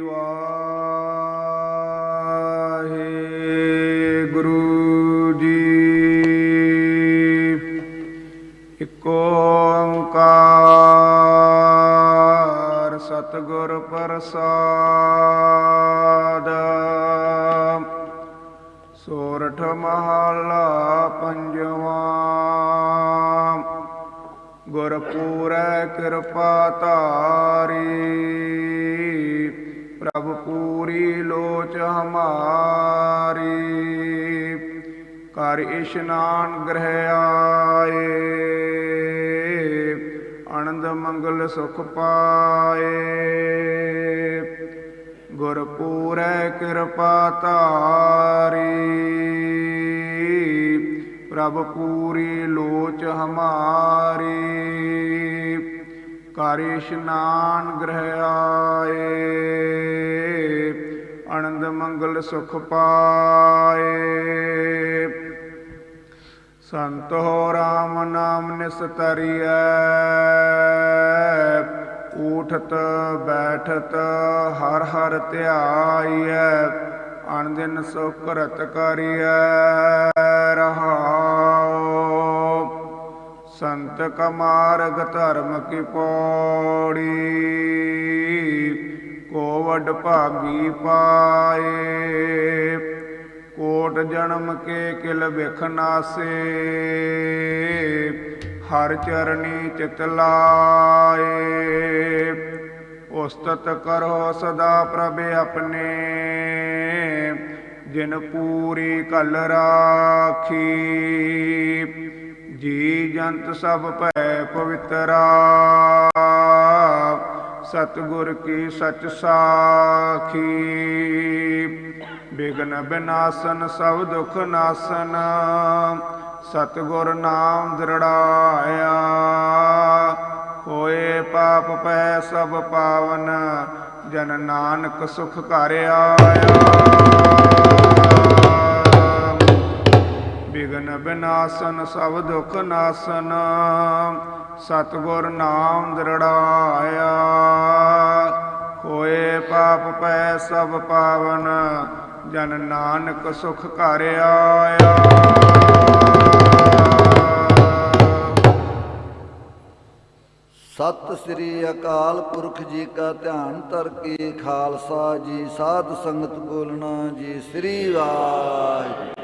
ਵਾਹਿਗੁਰੂ ਜੀ। ਇਕ ਓੰਕਾਰ ਸਤਿਗੁਰ ਪ੍ਰਸਾਦ। ਸੋਰਠ ਮਹਾ ਗੁਰਪੂਰੈ ਕਿਰਪਾ ਧਾਰੀ। ਪ੍ਰਭ ਪੂਰੀ ਲੋਚ ਹਮਾਰੀ। ਕਰ ਇਸ਼ਨਾਨ ਗ੍ਰਹਿ ਆਏ। ਆਨੰਦ ਮੰਗਲ ਸੁਖ ਪਾਏ। ਗੁਰਪੂਰੈ ਕਿਰਪਾ ਧਾਰੀ। ਪ੍ਰਭ ਪੂਰੀ ਲੋਚ ਹਮਾਰੀ। ਕਰ ਇਸ਼ਨਾਨ ਗ੍ਰਹਿ ਆਏ, ਆਨੰਦ ਮੰਗਲ ਸੁਖ ਪਾਏ। ਸੰਤ ਹੋ ਰਾਮ ਨਾਮ ਨਿਸਤਰੀਐ ਉਠਤ ਬੈਠਤ ਹਰ ਹਰ ਧਿਆਈਐ ਅਨ ਦਿਨ ਸੁਖ ਕਰਤ ਕਰੀਐ। ਰਹਾਉ ਸੰਤ ਕਮਾਰਗ ਧਰਮ ਕੀ ਪੌੜੀ, ਕੋਵਡ ਭਾਗੀ ਪਾਏ। ਕੋਟ ਜਨਮ ਕੇ ਕਿਲ ਵਿਖ ਹਰ ਚਰਣੀ ਚਿਤ ਲਾਏ। ਉਸਤਤ ਕਰੋ ਸਦਾ ਪ੍ਰਭ ਆਪਣੇ, ਜਿਨ ਪੂਰੀ ਕਲ ਰਾਖੀ। ਜੀ ਜੰਤ ਸਭ ਭੈ ਪਵਿੱਤਰਾ। ਸਤਿਗੁਰ ਕੀ ਸਚ ਸਾਖੀ। ਬਿਗਨ ਬਿਨਾਸਨ ਸਭ ਦੁਖ ਨਾਸਨ। ਸਤਿਗੁਰ ਨਾਮ ਦ੍ਰਿੜਾਇਆ। ਹੋਏ ਪਾਪ ਪੈ ਸਭ ਪਾਵਨ। ਜਨ ਨਾਨਕ ਸੁਖ ਘਰ ਆਇਆ। ਬਿਗਨ ਬਿਨਾਸਨ, ਸਭ ਦੁਖ ਨਾਸਨ। ਸਤਿਗੁਰ ਨਾਮ ਦ੍ਰਿੜਾਇਆ। ਹੋਏ ਪਾਪ ਪੈ ਸਭ ਪਾਵਨ, ਜਨ ਨਾਨਕ ਸੁਖ ਘਰ ਆਇਆ। ਸਤਿ ਸ੍ਰੀ ਅਕਾਲ ਪੁਰਖ ਜੀ ਕਾ ਧਿਆਨ ਧਰ ਕੇ ਖਾਲਸਾ ਜੀ, ਸਾਧ ਸੰਗਤ ਬੋਲਣਾ ਜੀ, ਸ੍ਰੀ ਵਾਹਿਗੁਰੂ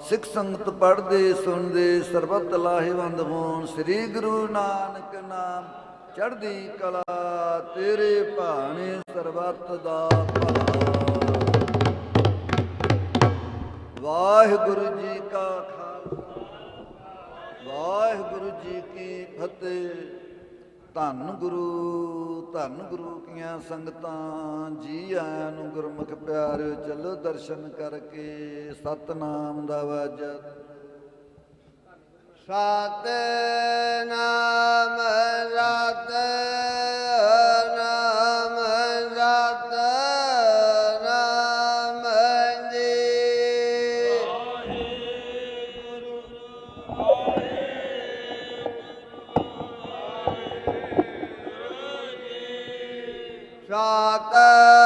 ਸਿੱਖ ਸੰਗਤ ਪੜ੍ਹਦੇ, ਸੁਣਦੇ, ਸਰਬਤ ਲਾਹੇਵੰਦ ਹੋਣ, ਸ੍ਰੀ ਗੁਰੂ ਨਾਨਕ ਨਾਮ ਚੜ੍ਹਦੀ ਕਲਾ, ਤੇਰੇ ਭਾਣੇ ਸਰਬਤ ਦਾ ਭਲਾ ਵਾਹਿਗੁਰੂ ਜੀ ਕਾ ਖਾਲਸਾ, ਵਾਹਿਗੁਰੂ ਜੀ ਕੀ ਫਤਿਹ। ਧੰਨ ਗੁਰੂ ਧੰਨ ਗੁਰੂ ਕੀਆਂ ਸੰਗਤਾਂ ਜੀ ਆਇਆਂ ਨੂੰ ਗੁਰਮੁਖ ਪਿਆਰਿਓ ਚਲੋ ਦਰਸ਼ਨ ਕਰਕੇ ਸਤਨਾਮ ਦਾ ਵਾਜਤ ਸਤਨਾਮ Doctor.